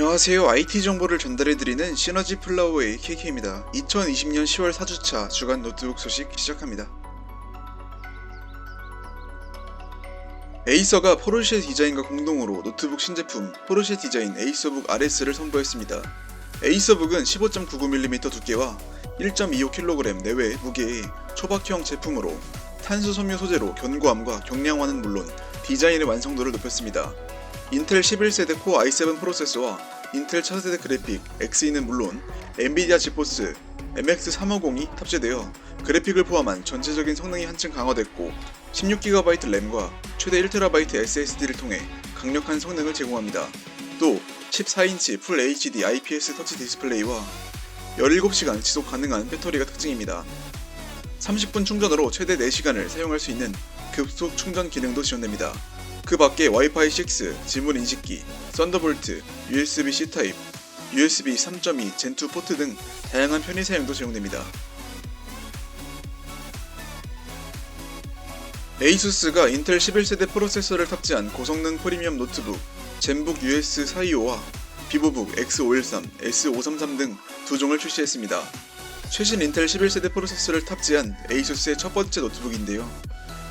안녕하세요. IT 정보를 전달해드리는 시너지 플라워의 KK입니다. 2020년 10월 4주차 주간 노트북 소식 시작합니다. 에이서가 포르쉐 디자인과 공동으로 노트북 신제품 포르쉐 디자인 에이서북 RS를 선보였습니다. 에이서북은 15.99mm 두께와 1.25kg 내외 무게의 초박형 제품으로 탄소 섬유 소재로 견고함과 경량화는 물론 디자인의 완성도를 높였습니다. 인텔 11세대 코어 i7 프로세서와 인텔 차세대 그래픽 Xe는 물론 엔비디아 지포스 MX350이 탑재되어 그래픽을 포함한 전체적인 성능이 한층 강화됐고 16GB 램과 최대 1TB SSD를 통해 강력한 성능을 제공합니다. 또 14인치 풀 HD IPS 터치 디스플레이와 17시간 지속 가능한 배터리가 특징입니다. 30분 충전으로 최대 4시간을 사용할 수 있는 급속 충전 기능도 지원됩니다. 그 밖에 와이파이 6, 지문 인식기, 썬더볼트, USB-C 타입, USB 3.2 젠2 포트 등 다양한 편의 사용도 제공됩니다. 에이수스가 인텔 11세대 프로세서를 탑재한 고성능 프리미엄 노트북 젠북 US425와 비보북 X513, S533 등 두 종을 출시했습니다. 최신 인텔 11세대 프로세서를 탑재한 에이수스의 첫 번째 노트북인데요.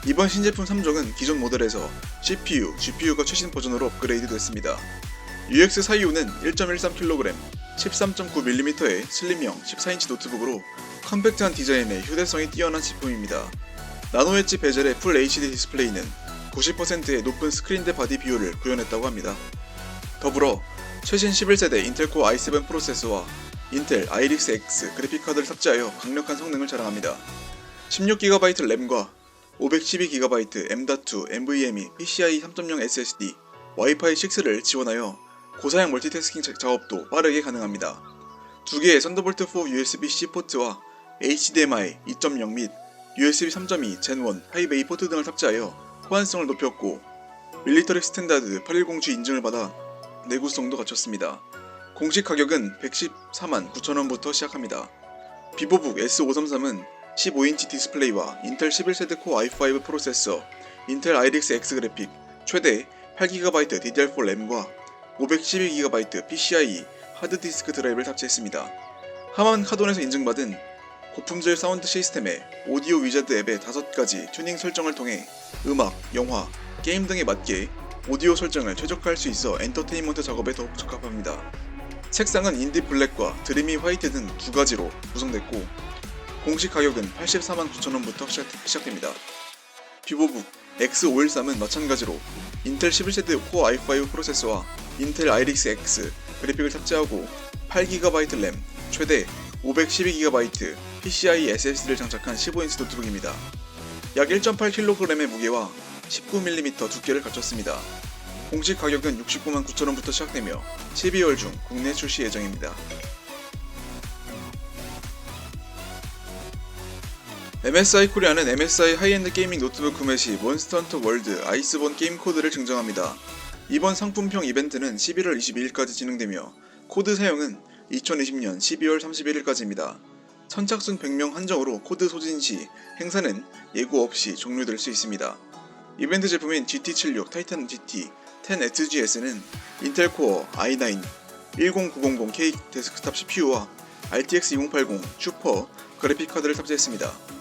이번 신제품 3종은 기존 모델에서 CPU, GPU가 최신 버전으로 업그레이드 됐습니다. UX425는 1.13kg, 13.9mm의 슬림형 14인치 노트북으로 컴팩트한 디자인에 휴대성이 뛰어난 제품입니다. 나노 엣지 베젤의 풀 HD 디스플레이는 90%의 높은 스크린 대 바디 비율을 구현했다고 합니다. 더불어 최신 11세대 인텔 코어 i7 프로세서와 인텔 아이릭스 X 그래픽카드를 탑재하여 강력한 성능을 자랑합니다. 16GB 램과 512GB M.2 NVMe PCIe 3.0 SSD, 와이파이 6를 지원하여 고사양 멀티태스킹 자- 작업도 빠르게 가능합니다. 두 개의 썬더볼트 4 USB-C 포트와 HDMI 2.0 및 USB 3.2 Gen1 5A 포트 등을 탑재하여 호환성을 높였고 밀리터리 스탠다드 810G 인증을 받아 내구성도 갖췄습니다. 공식 가격은 114만 9천원부터 시작합니다. 비보북 S533은 15인치 디스플레이와 인텔 11세대 코어 i5 프로세서, 인텔 아이릭스 X 그래픽, 최대 8GB DDR4 램과 512GB PCIe 하드디스크 드라이브를 탑재했습니다. 하만 카돈에서 인증받은 고품질 사운드 시스템에 오디오 위자드 앱의 5가지 튜닝 설정을 통해 음악, 영화, 게임 등에 맞게 오디오 설정을 최적화할 수 있어 엔터테인먼트 작업에 더욱 적합합니다. 색상은 인디 블랙과 드리미 화이트 등 두 가지로 구성됐고 공식 가격은 84만 9천원부터 시작 됩니다. 비보북 X513은 마찬가지로 인텔 11세대 코어 i5 프로세서와 인텔 아이릭스 X 그래픽을 탑재하고 8GB 램, 최대 512GB PCIe SSD를 장착한 15인치 노트북입니다. 약 1.8kg의 무게와 19mm 두께를 갖췄습니다. 공식 가격은 69만 9천원부터 시작되며 12월 중 국내 출시 예정입니다. MSI 코리아는 MSI 하이엔드 게이밍 노트북 구매 시 몬스터 헌터 월드 아이스본 게임 코드를 증정합니다. 이번 상품평 이벤트는 11월 22일까지 진행되며 코드 사용은 2020년 12월 31일까지입니다. 선착순 100명 한정으로 코드 소진 시 행사는 예고 없이 종료될 수 있습니다. 이벤트 제품인 GT76 타이탄 GT 10SGS는 인텔 코어 i9 10900K 데스크탑 CPU와 RTX 2080 슈퍼 그래픽 카드를 탑재했습니다.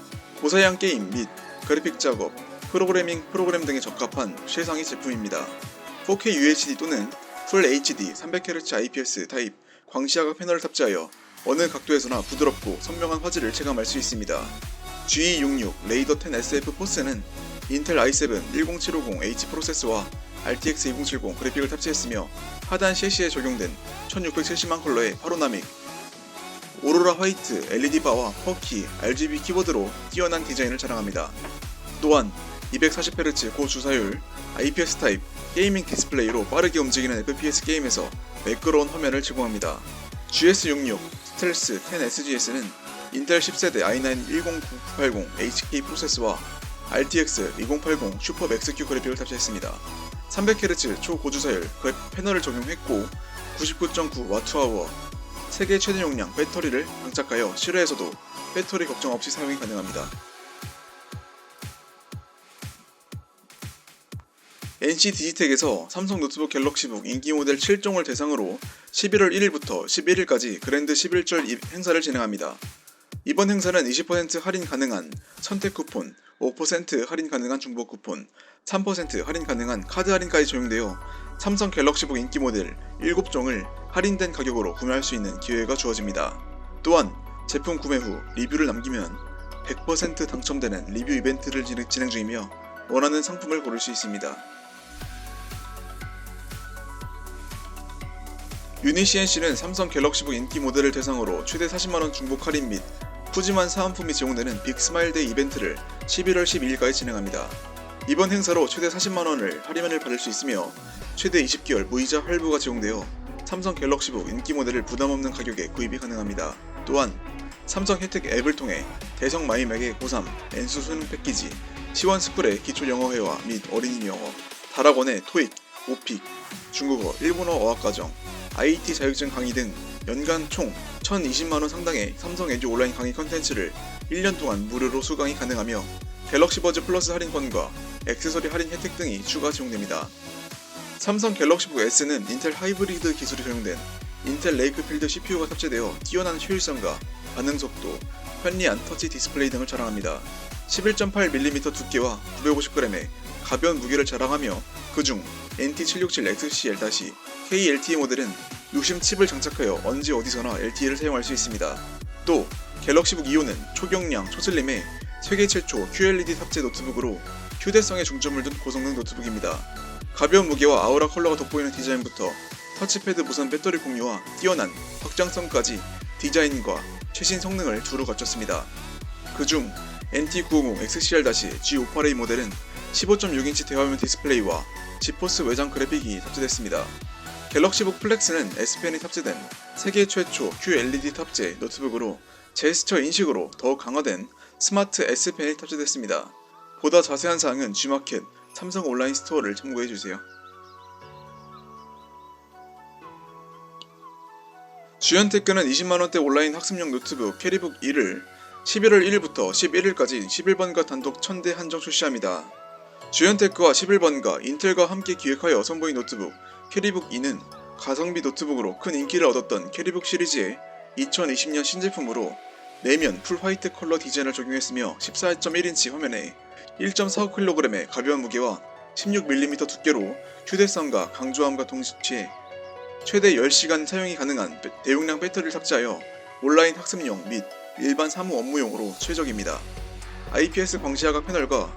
고사양 게임 및 그래픽 작업, 프로그래밍 프로그램 등에 적합한 최상위 제품입니다. 4K UHD 또는 풀 HD 300Hz IPS 타입 광시야각 패널을 탑재하여 어느 각도에서나 부드럽고 선명한 화질을 체감할 수 있습니다. G266 레이더 10 SF 포스는 인텔 i7 10750H 프로세서와 RTX 2070 그래픽을 탑재했으며 하단 CC에 적용된 1670만 컬러의 파로나믹 오로라 화이트 LED 바와 퍼키 RGB 키보드로 뛰어난 디자인을 자랑합니다. 또한 240Hz 고주사율 IPS 타입 게이밍 디스플레이로 빠르게 움직이는 FPS 게임에서 매끄러운 화면을 제공합니다. GS66 스텔스 10SGS는 인텔 10세대 i9 10980 HK 프로세서와 RTX 2080 슈퍼 맥스 Q 그래픽을 탑재했습니다. 300Hz 초고주사율 그래픽 패널을 적용했고 99.9Wh 세계 최대 용량 배터리를 장착하여 실외에서도 배터리 걱정 없이 사용이 가능합니다. NC 디지텍에서 삼성 노트북 갤럭시북 인기 모델 7종을 대상으로 11월 1일부터 11일까지 그랜드 11절 이- 행사를 진행합니다. 이번 행사는 20% 할인 가능한 선택 쿠폰, 5% 할인 가능한 중복 쿠폰, 3% 할인 가능한 카드 할인까지 적용되어 삼성 갤럭시북 인기 모델 7종을 할인된 가격으로 구매할 수 있는 기회가 주어집니다. 또한 제품 구매 후 리뷰를 남기면 100% 당첨되는 리뷰 이벤트를 진행- 중이며 원하는 상품을 고를 수 있습니다. 유니CNC는 삼성 갤럭시북 인기 모델을 대상으로 최대 40만원 중복 할인 및 푸짐한 사은품이 제공되는 빅스마일데이 이벤트를 11월 12일까지 진행합니다. 이번 행사로 최대 40만원을 할인을 받을 수 있으며 최대 20개월 무이자 할부가 제공되어 삼성 갤럭시북 인기 모델을 부담없는 가격에 구입이 가능합니다. 또한 삼성 혜택 앱을 통해 대성 마이맥의 고3 엔수 수능 패키지, 시원 스쿨의 기초 영어 회화 및 어린이 영어, 다락원의 토익, 오픽, 중국어, 일본어 어학과정, IT 자격증 강의 등 연간 총 1,020만원 상당의 삼성 에듀 온라인 강의 컨텐츠를 1년 동안 무료로 수강이 가능하며 갤럭시 버즈 플러스 할인권과 액세서리 할인 혜택 등이 추가 제공됩니다. 삼성 갤럭시북 S는 인텔 하이브리드 기술이 적용된 인텔 레이크필드 CPU가 탑재되어 뛰어난 효율성과 반응 속도, 편리한 터치 디스플레이 등을 자랑합니다. 11.8mm 두께와 950g의 가벼운 무게를 자랑하며 그중 NT767XCL- KLTE 모델은 유심 칩을 장착하여 언제 어디서나 LTE를 사용할 수 있습니다. 또 갤럭시북 이오는 초경량, 초슬림의 세계 최초 QLED 탑재 노트북으로 휴대성에 중점을 둔 고성능 노트북입니다. 가벼운 무게와 아우라 컬러가 돋보이는 디자인부터 터치패드 무선 배터리 공유와 뛰어난 확장성까지 디자인과 최신 성능을 두루 갖췄습니다. 그중 NT950 XCR-G58A 모델은 15.6인치 대화면 디스플레이와 지포스 외장 그래픽이 탑재됐습니다. 갤럭시북 플렉스는 S펜이 탑재된 세계 최초 QLED 탑재 노트북으로 제스처 인식으로 더욱 강화된 스마트 S펜이 탑재됐습니다. 보다 자세한 사항은 G마켓 삼성 온라인 스토어를 참고해주세요. 주연테크는 20만원대 온라인 학습용 노트북 캐리북 2를 11월 1일부터 11일까지 11번가 단독 1000대 한정 출시합니다. 주연테크와 11번가 인텔과 함께 기획하여 선보인 노트북 캐리북 2는 가성비 노트북으로 큰 인기를 얻었던 캐리북 시리즈의 2020년 신제품으로 내면 풀 화이트 컬러 디자인을 적용했으며 14.1인치 화면에 1.45kg의 가벼운 무게와 16mm 두께로 휴대성과 강조함과 동시에 최대 10시간 사용이 가능한 배- 대용량 배터리를 탑재하여 온라인 학습용 및 일반 사무 업무용으로 최적입니다. IPS 광시야각 패널과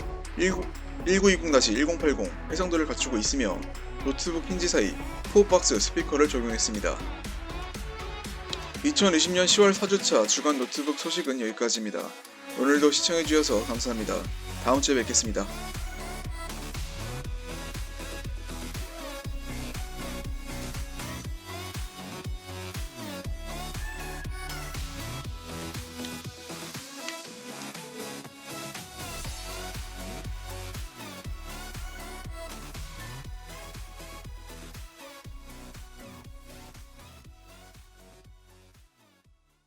1920-1080 해상도를 갖추고 있으며 노트북 힌지 사이 4박스 스피커를 적용했습니다. 2020년 10월 4주차 주간 노트북 소식은 여기까지입니다. 오늘도 시청해주셔서 감사합니다. 다음 주에 뵙겠습니다.